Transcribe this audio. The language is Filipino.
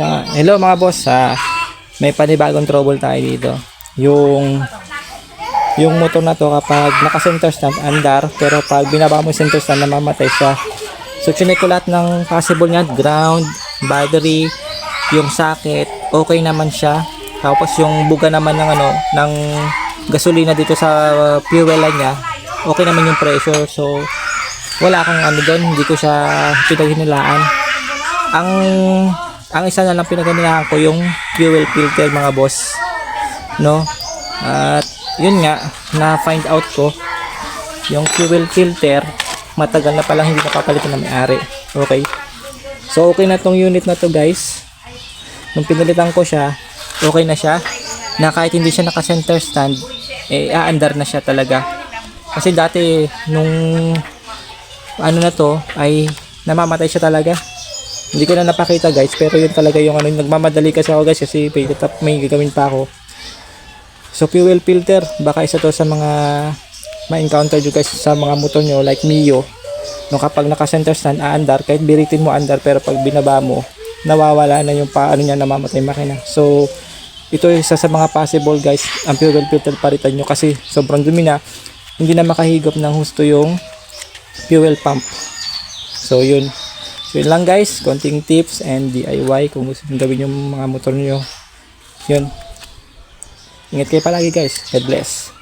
Hello mga boss, ah, may panibagong trouble tayo dito. Yung yung motor na to kapag naka-center stand andar pero pag binaba mo yung center stand namamatay siya. So chinek ko lahat ng possible niya, ground, battery, yung socket, okay naman siya. Tapos yung buga naman ng ano, ng gasolina dito sa uh, fuel line niya, okay naman yung pressure. So wala akong ano doon, hindi ko siya pinaghinilaan. Ang ang isa na lang pinaghinilaan ko yung fuel filter mga boss. No? At yun nga, na find out ko yung fuel filter matagal na palang hindi napapalitan ng may-ari. Okay? So okay na tong unit na to guys. Nung pinalitan ko siya, okay na siya. Na kahit hindi siya naka-center stand, eh aandar na siya talaga. Kasi dati nung ano na to ay namamatay siya talaga. Hindi ko na napakita guys, pero yun talaga yung ano, nagmamadali kasi ako guys kasi may, may gagawin pa ako. So fuel filter, baka isa to sa mga ma-encounter nyo guys sa mga motor nyo like Mio. No kapag naka-center stand aandar, kahit biritin mo andar pero pag binaba mo, nawawala na yung paano niya namamatay makina. So ito isa sa mga possible guys, ang fuel filter palitan nyo kasi sobrang dumi na, hindi na makahigop ng husto yung fuel pump. So yun. So yun lang guys, konting tips and DIY kung gusto nyo gawin yung mga motor nyo. Yun. Ingat kayo palagi guys. God bless.